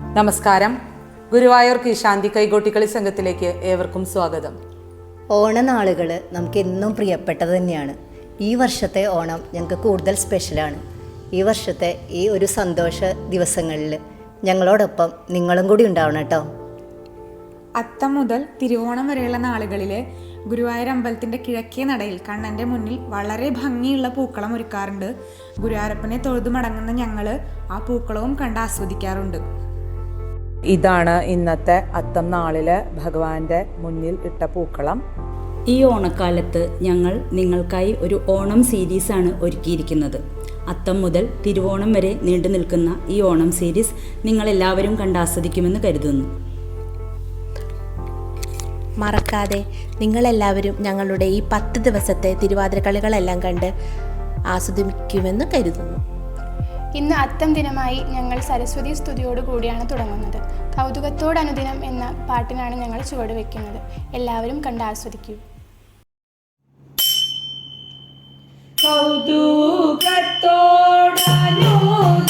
നമസ്കാരം. ഗുരുവായൂർ കീശാന്തി കൈകോട്ടിക്കളി സംഘത്തിലേക്ക് ഏവർക്കും സ്വാഗതം. ഓണനാളുകൾ നമുക്ക് എന്നും പ്രിയപ്പെട്ടത് തന്നെയാണ്. ഈ വർഷത്തെ ഓണം ഞങ്ങൾക്ക് കൂടുതൽ സ്പെഷ്യലാണ്. ഈ വർഷത്തെ ഈ ഒരു സന്തോഷ ദിവസങ്ങളിൽ ഞങ്ങളോടൊപ്പം നിങ്ങളും കൂടി ഉണ്ടാവണം കേട്ടോ. അത്തം മുതൽ തിരുവോണം വരെയുള്ള നാളുകളിലെ ഗുരുവായൂർ അമ്പലത്തിന്റെ കിഴക്കേ നടയിൽ കണ്ണന്റെ മുന്നിൽ വളരെ ഭംഗിയുള്ള പൂക്കളം ഒരുക്കാറുണ്ട്. ഗുരുവായൂരപ്പനെ തൊഴുതു മടങ്ങുന്ന ഞങ്ങൾ ആ പൂക്കളവും കണ്ട് ആസ്വദിക്കാറുണ്ട്. ഇതാണ് ഇന്നത്തെ അത്തം നാളിൽ ഭഗവാന്റെ മുന്നിൽ ഇട്ട പൂക്കളം. ഈ ഓണക്കാലത്ത് ഞങ്ങൾ നിങ്ങൾക്കായി ഒരു ഓണം സീരീസാണ് ഒരുക്കിയിരിക്കുന്നത്. അത്തം മുതൽ തിരുവോണം വരെ നീണ്ടു നിൽക്കുന്ന ഈ ഓണം സീരീസ് നിങ്ങൾ എല്ലാവരും കണ്ടാസ്വദിക്കുമെന്ന് കരുതുന്നു. മറക്കാതെ നിങ്ങളെല്ലാവരും ഞങ്ങളുടെ ഈ പത്ത് ദിവസത്തെ തിരുവാതിരക്കളികളെല്ലാം കണ്ട് ആസ്വദിക്കുമെന്ന് കരുതുന്നു. ഇന്ന് അത്തം ദിനമായി ഞങ്ങൾ സരസ്വതി സ്തുതിയോടുകൂടിയാണ് തുടങ്ങുന്നത്. കൗതുകത്തോടനുദിനം എന്ന പാട്ടിനാണ് ഞങ്ങൾ ചുവട് വയ്ക്കുന്നത് എല്ലാവരും കണ്ട് ആസ്വദിക്കൂ. കൗതുകത്തോടനുദിനം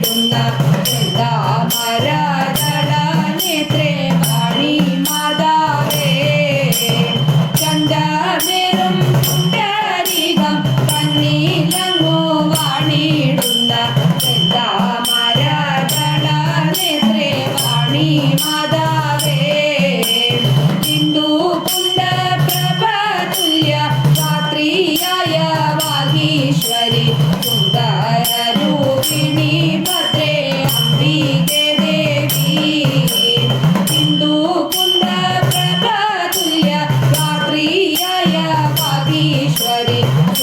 കാണിടുന്ന ചെന്താമരദള നേത്രേ കാളി മാതാവേ. ചന്തമേറും പുണ്ടരീകം കണ്ണീലങ്ങു കാണിടുന്ന ചെന്താമരദള വാണി മാതാവേ. ഹിന്ദു പുണ്ഡപ്രഭതുല്യ രാത്രിയായ വാഗീശ്വരി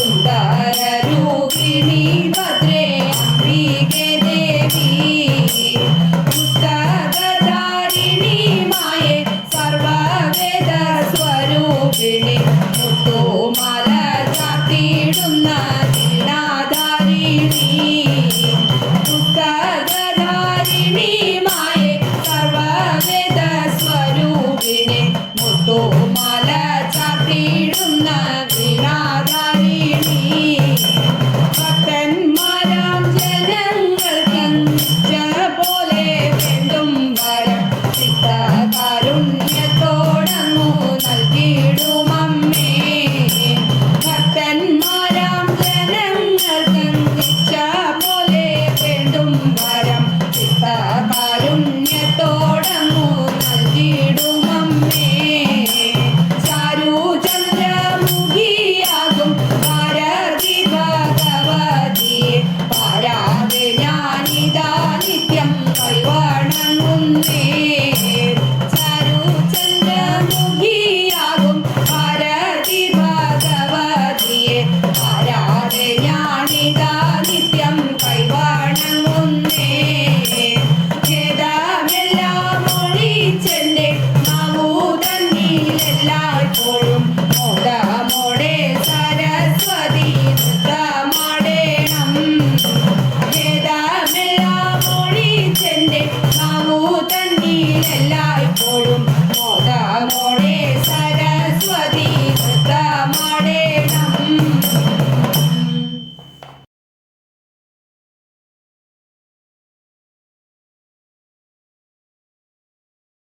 సుందర రూపిణీ భద్ర la